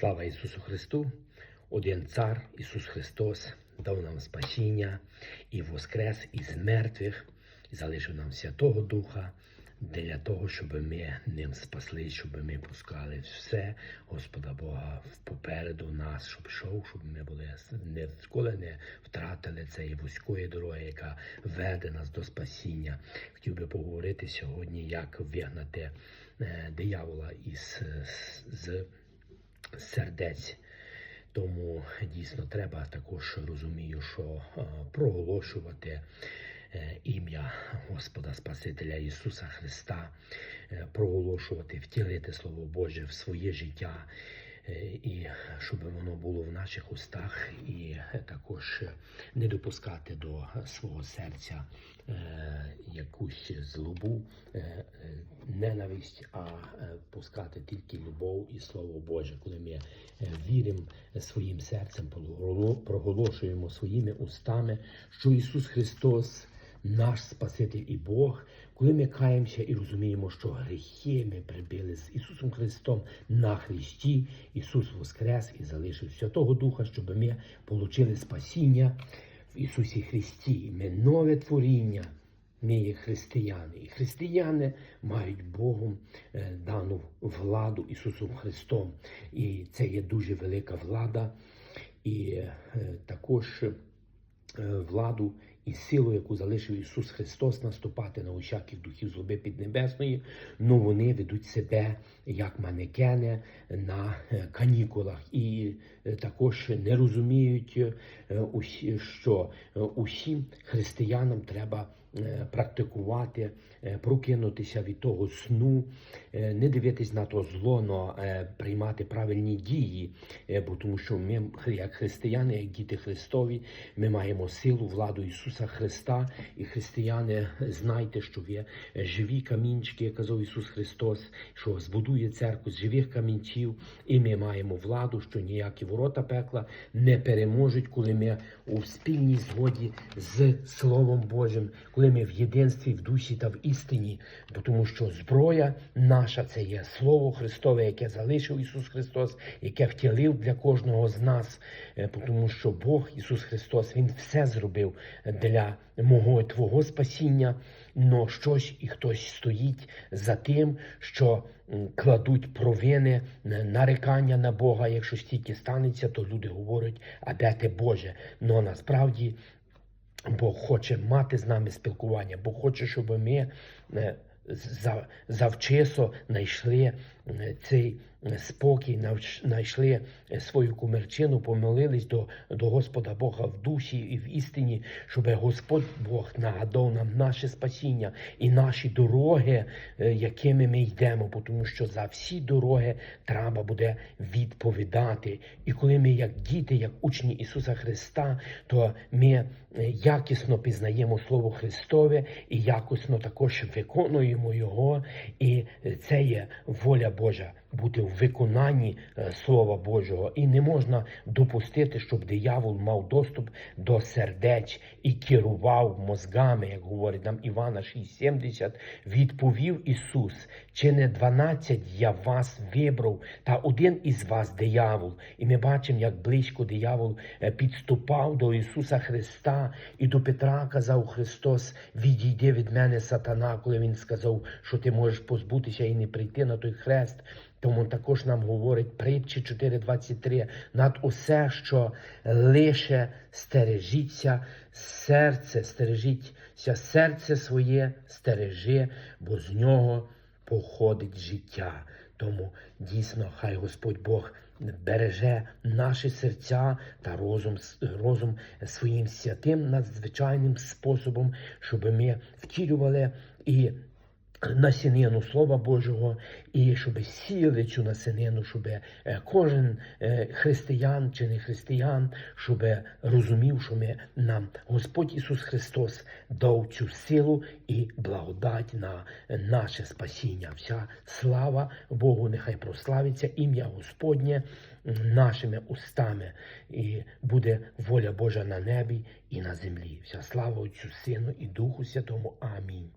Слава Ісусу Христу! Один цар Ісус Христос дав нам спасіння і воскрес із мертвих, і залишив нам Святого Духа для того, щоб ми ним спаслись, щоб ми пускали все Господа Бога попереду нас, щоб йшов, щоб ми були ніколи не втратили цієї вузької дороги, яка веде нас до спасіння. Хотів би поговорити сьогодні, як вигнати е, диявола із з сердець. Тому дійсно треба також розумію, що е, проголошувати е, ім'я Господа Спасителя Ісуса Христа, е, проголошувати, втілити Слово Боже в своє життя. І щоб воно було в наших устах, і також не допускати до свого серця якусь злобу, ненависть, а е, пускати тільки любов і слово Боже, коли ми е, віримо своїм серцем, проголошуємо своїми устами, що Ісус Христос. Наш Спаситель і Бог, коли ми каємося і розуміємо, що гріхи ми прибили з Ісусом Христом на Христі, Ісус Воскрес і залишив Святого Духа, щоб ми отримали спасіння в Ісусі Христі. Ми нове творіння. Ми є християни, і християни мають Богом е, дану владу Ісусом Христом. І це є дуже велика влада, і е, також е, владу і силу, яку залишив Ісус Христос, наступати на усяких духів злоби піднебесної, ну вони ведуть себе як манекени на е, канікулах, і е, також не розуміють, е, що усім християнам треба практикувати, прокинутися від того сну, не дивитись на то зло, но приймати правильні дії, бо тому що ми, як християни, як діти Христові, ми маємо силу, владу Ісуса Христа, і християни, знайте, що ви живі камінчики, як казав Ісус Христос, що збудує церкву з живих камінців, і ми маємо владу, що ніякі ворота пекла не переможуть, коли ми у спільній згоді з Словом Божим, коли ми в єдинстві, в душі та в істині, бо тому що зброя наша це є Слово Христове, яке залишив Ісус Христос, яке втілив для кожного з нас, Е, тому що Бог Ісус Христос Він все зробив для мого твого спасіння. Но щось і хтось стоїть за тим, що кладуть провини, нарекання на Бога. Якщо стільки станеться, то люди говорять, а де ти Боже? Но насправді Бог хоче мати з нами спілкування, Бог хоче, щоб ми за- завчасо знайшли е, цей е, спокій, знайшли е, свою кумирчину, помолились до, до Господа Бога в душі і в істині, щоб Господь Бог нагадав нам наше спасіння і наші дороги, якими ми йдемо, тому що за всі дороги треба буде відповідати. І коли ми, як діти, як учні Ісуса Христа, то ми якісно пізнаємо Слово Христове і якісно також виконуємо Його. І це є воля Божа бути в виконанні е, Слова Божого. І не можна допустити, щоб диявол мав доступ до сердеч і керував мозгами, як говорить нам Івана 6,70. Відповів Ісус, чи не 12 я вас вибрав, та один із вас диявол. І ми бачимо, як близько диявол е, підступав до Ісуса Христа, і до Петра казав Христос: Відійди від мене, сатана, коли він сказав, що ти можеш позбутися і не прийти на той хрест. Тому також нам говорить притчі 4.23, над усе, що лише стережіться серце, стережіться серце своє, стережи, бо з нього походить життя. Тому дійсно, хай Господь Бог береже наші серця та розум, розум своїм святим надзвичайним способом, щоб ми втілювали і насінину Слова Божого, і щоб сіяли цю насінину, щоб е, кожен е, християн чи не християн, щоб розумів, що ми нам Господь Ісус Христос дав цю силу і благодать на наше спасіння. Вся слава Богу, нехай прославиться ім'я Господнє нашими устами, і буде воля Божа на небі і на землі. Вся слава Отцю Сину і Духу Святому. Амінь.